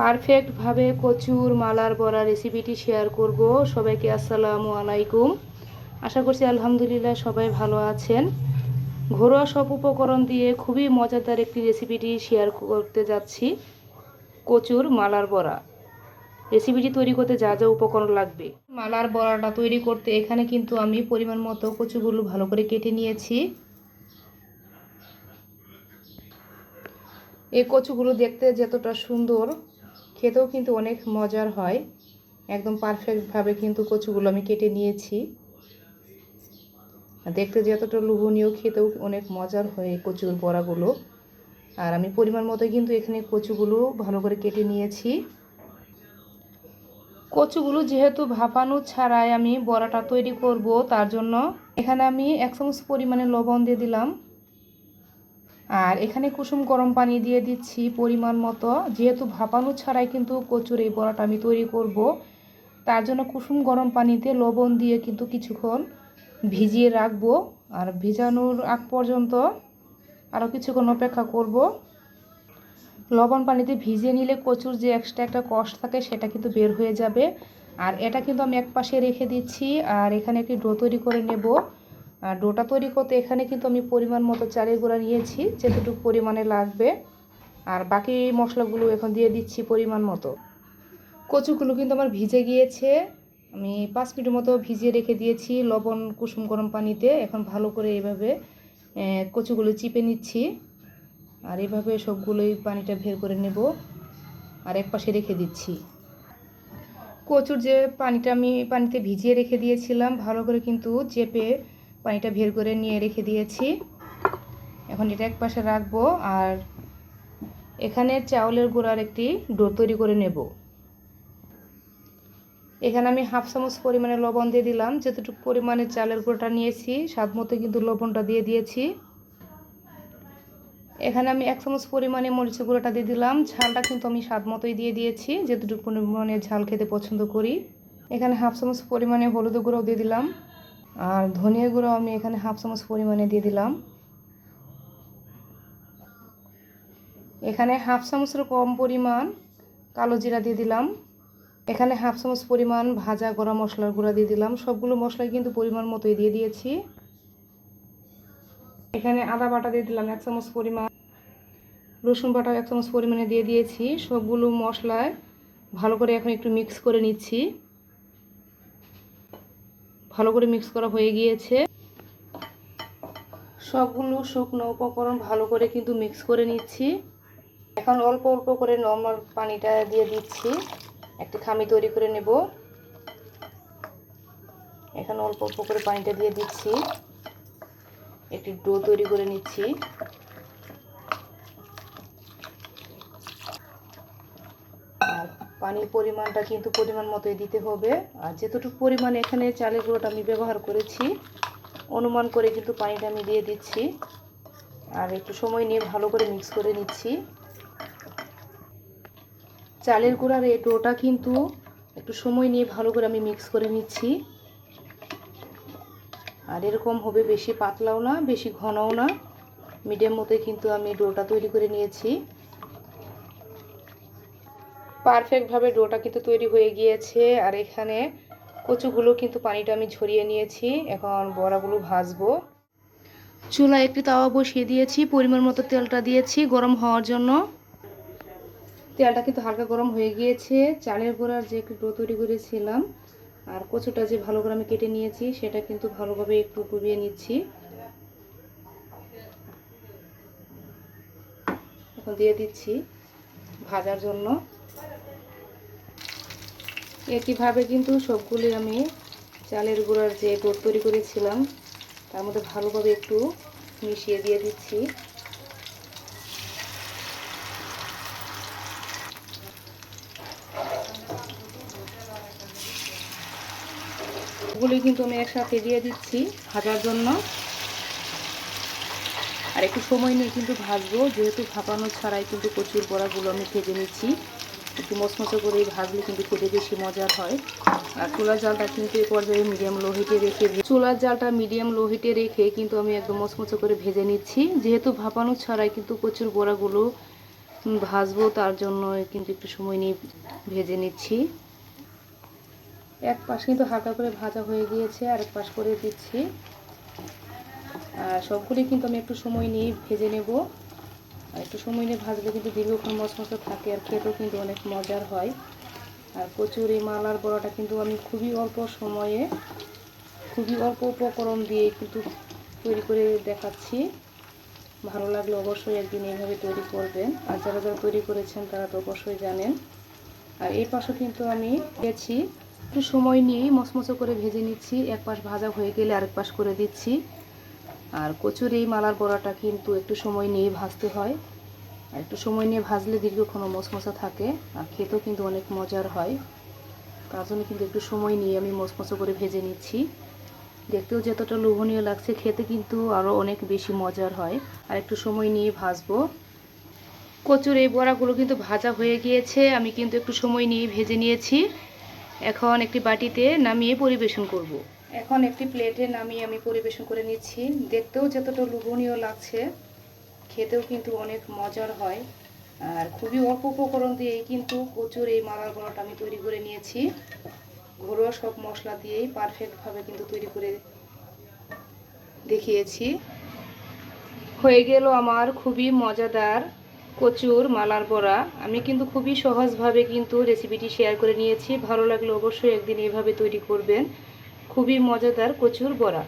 পারফেক্টভাবে কচুর মালার বড়া রেসিপিটি শেয়ার করব। সবাইকে আসসালামু আলাইকুম। আশা করছি আলহামদুলিল্লাহ সবাই ভালো আছেন। ঘরোয়া সব উপকরণ দিয়ে খুবই মজাদার একটি রেসিপিটি শেয়ার করতে যাচ্ছি। কচুর মালার বড়া। রেসিপিটি তৈরি করতে যা যা উপকরণ লাগবে। মালার বড়াটা তৈরি করতে এখানে কিন্তু আমি পরিমাণ মতো কচুগুলো ভালো করে কেটে নিয়েছি। এই কচুগুলো দেখতে যতটা সুন্দর খেতেও কিন্তু অনেক মজার হয়। একদম পারফেক্টভাবে কিন্তু কচুগুলো আমি কেটে নিয়েছি। দেখতে যতটা লোভনীয়, খেতেও অনেক মজার হয় কচুর বড়াগুলো। আর আমি পরিমাণ মতো কিন্তু এখানে কচুগুলো ভালো করে কেটে নিয়েছি। কচুগুলো যেহেতু ভাপানো ছাড়াই আমি বড়াটা তৈরি করব, তার জন্য এখানে আমি এক চামচ পরিমাণে লবণ দিয়ে দিলাম। আর এখানে কুসুম গরম পানি দিয়ে দিচ্ছি পরিমাণ মতো। যেহেতু ভাপানো ছাড়াই কিন্তু কচুর এই বড়াটা আমি তৈরি করব। তার জন্য কুসুম গরম পানিতে লবণ দিয়ে কিন্তু কিছুক্ষণ ভিজিয়ে রাখব। আর ভিজানোর আগ পর্যন্ত আরও কিছুক্ষণ অপেক্ষা করব। লবণ পানিতে ভিজিয়ে নিলে কচুর যে এক্সট্রা একটা কষ থাকে সেটা কিন্তু বের হয়ে যাবে। আর এটা কিন্তু আমি এক পাশে রেখে দিচ্ছি। আর এখানে একটি ডো তৈরি করে নেব। ডোটা তৈরি করতে এখানে কিন্তু আমি পরিমাণ মতো চালের গুঁড়া নিয়েছি যেতটুকু পরিমাণে লাগবে। আর বাকি মশলাগুলো এখন দিয়ে দিচ্ছি পরিমাণ মতো। কচুগুলো কিন্তু আমার ভিজে গিয়েছে। আমি পাঁচ মিনিট মতো ভিজিয়ে রেখে দিয়েছি লবণ, কুসুম, গরম পানিতে। এখন ভালো করে এভাবে কচুগুলো চিপে নিচ্ছি। আর এভাবে সবগুলোই পানিটা বের করে নেব। আর এক পাশে রেখে দিচ্ছি। কচুর যে পানিটা আমি পানিতে ভিজিয়ে রেখে দিয়েছিলাম, ভালো করে কিন্তু চেপে পানিটা বের করে নিয়ে রেখে দিয়েছি। এখন এটা এক পাশে রাখব আর এখানে চাউলের গুঁড়ার একটি ডো তৈরি করে নেব। এখানে আমি হাফ চামচ পরিমাণে লবণ দিয়ে দিলাম। যতটুকু পরিমাণে চালের গুঁড়োটা নিয়েছি, স্বাদ মতো কিন্তু লবণটা দিয়ে দিয়েছি। এখানে আমি এক চামচ পরিমাণে মরিচের গুঁড়োটা দিয়ে দিলাম। ঝালটা কিন্তু আমি স্বাদ মতোই দিয়ে দিয়েছি যেটুকু পরিমাণে ঝাল খেতে পছন্দ করি। এখানে হাফ চামচ পরিমাণে হলুদ গুঁড়োও দিয়ে দিলাম। আর ধনিয়া গুঁড়ো আমি এখানে হাফ চামচ পরিমাণে দিয়ে দিলাম। এখানে হাফ চামচের কম পরিমাণ কালো জিরা দিয়ে দিলাম। এখানে হাফ চামচ পরিমাণ ভাজা গরম মশলার গুঁড়া দিয়ে দিলাম। সবগুলো মশলাই কিন্তু পরিমাণ মতোই দিয়ে দিয়েছি। এখানে আদা বাটা দিয়ে দিলাম এক চামচ পরিমাণ। রসুন বাটা এক চামচ পরিমাণে দিয়ে দিয়েছি। সবগুলো মশলায় ভালো করে এখন একটু মিক্স করে নিচ্ছি। ভালো করে মিক্স করা হয়ে গিয়েছে। সবগুলো শুকনো উপকরণ ভালো করে কিন্তু মিক্স করে নিচ্ছি। এখন অল্প অল্প করে নর্মাল পানিটা দিয়ে দিচ্ছি। একটি খামি তৈরি করে নেব। এখন অল্প অল্প করে পানিটা দিয়ে দিচ্ছি। একটি ডো তৈরি করে নিচ্ছি আর পানির পরিমাণটা কিন্তু পরিমাণ মতোই দিতে হবে। আর যেতটুকু পরিমাণ এখানে চালের গুঁড়োটা আমি ব্যবহার করেছি, অনুমান করে কিন্তু পানিটা আমি দিয়ে দিচ্ছি। আর একটু সময় নিয়ে ভালো করে মিক্স করে নিচ্ছি। চালের গুঁড়ার এই ডোটা কিন্তু একটু সময় নিয়ে ভালো করে আমি মিক্স করে নিচ্ছি। আর এরকম হবে বেশি পাতলাও না, বেশি ঘনও না। মিডিয়াম মতো কিন্তু আমি ডোটা তৈরি করে নিয়েছি। পারফেক্টভাবে ডোটা কিন্তু তৈরি হয়ে গিয়েছে। আর এখানে কচুগুলো কিন্তু পানিটা আমি ঝরিয়ে নিয়েছি। এখন বড়াগুলো ভাজবো। চুলায় একটি তাওয়া বসিয়ে দিয়েছি, পরিমাণ মতো তেলটা দিয়েছি গরম হওয়ার জন্য। তেলটা কিন্তু হালকা গরম হয়ে গিয়েছে। চালের গোড়ার যে একটু ডো তৈরি করেছিলাম, আর কচুটা যে ভালো করে আমি কেটে নিয়েছি, সেটা কিন্তু ভালোভাবে একটু ডুবিয়ে নিচ্ছি। এখন দিয়ে দিচ্ছি ভাজার জন্য। একইভাবে কিন্তু সবগুলি আমি চালের গুঁড়ার যে ডোর তৈরি করেছিলাম, তার মধ্যে ভালোভাবে একটু মিশিয়ে দিয়ে দিচ্ছি। গুলি কিন্তু আমি একসাথে দিয়ে দিচ্ছি ভাজার জন্য। আর একটু সময় নিয়ে কিন্তু ভাজবো, যেহেতু ভাপানো ছাড়াই কিন্তু কচুর বড়াগুলো আমি ভেজে নিচ্ছি। একটু মচমচে করে ভাজলে কিন্তু খেতে বেশি মজার হয়। আর চুলার জালটা কিন্তু এ পর্যায়ে মিডিয়াম লো হিটে রেখে চুলার জালটা মিডিয়াম লো হিটে রেখে কিন্তু আমি একদম মচমচে করে ভেজে নিচ্ছি। যেহেতু ভাপানো ছাড়াই কিন্তু কচুর বড়াগুলো ভাজবো, তার জন্য কিন্তু একটু সময় নিয়ে ভেজে নিচ্ছি। এক পাশ কিন্তু হালকা করে ভাজা হয়ে গিয়েছে, আর এক পাশ করে দিচ্ছি। আর সবগুলি কিন্তু আমি একটু সময় নিয়ে ভেজে নেব। আর একটু সময় নিয়ে ভাজলে কিন্তু দীর্ঘক্ষণ মশমশে থাকে আর খেতেও কিন্তু অনেক মজার হয়। আর এই মালার বড়াটা কিন্তু আমি খুবই অল্প সময়ে, খুবই অল্প উপকরণ দিয়ে কিন্তু তৈরি করে দেখাচ্ছি। ভালো লাগলে অবশ্যই একদিন এইভাবে তৈরি করবেন। আর যারা যারা তৈরি করেছেন তারা তো অবশ্যই জানেন। আর এই পাশে কিন্তু আমি গেছি একটু সময় নিয়েই মচমচো করে ভেজে নিচ্ছি। এক পাশ ভাজা হয়ে গেলে আরেক পাশ করে দিচ্ছি। আর কচুর এই মালার বড়াটা কিন্তু একটু সময় নিয়ে ভাজতে হয়। আর একটু সময় নিয়ে ভাজলে দীর্ঘক্ষণ মশমশা থাকে আর খেতেও কিন্তু অনেক মজার হয়। তার জন্য কিন্তু একটু সময় নিয়ে আমি মশমশো করে ভেজে নিচ্ছি। দেখতেও যতটা লোভনীয় লাগছে, খেতে কিন্তু আরও অনেক বেশি মজার হয়। আর একটু সময় নিয়ে ভাজবো। কচুর এই বড়াগুলো কিন্তু ভাজা হয়ে গিয়েছে, আমি কিন্তু একটু সময় নিয়ে ভেজে নিয়েছি। এখন একটি বাটিতে নামিয়ে পরিবেশন করব। এখন একটি প্লেটে নামিয়ে আমি পরিবেশন করে নিচ্ছি। দেখতেও যতটা লোভনীয় লাগছে, খেতেও কিন্তু অনেক মজার হয়। আর খুবই অল্প উপকরণ দিয়েই কিন্তু কচুর এই মালার বড়াটা আমি তৈরি করে নিয়েছি। ঘরোয়া সব মশলা দিয়েই পারফেক্টভাবে কিন্তু তৈরি করে দেখিয়েছি। হয়ে গেল আমার খুবই মজাদার কচুর মালার বড়া। আমি কিন্তু খুবই সহজভাবে কিন্তু রেসিপিটি শেয়ার করে নিয়েছি। ভালো লাগলে অবশ্যই একদিন এভাবে তৈরি করবেন। খুবই মজাদার কচুর বড়া।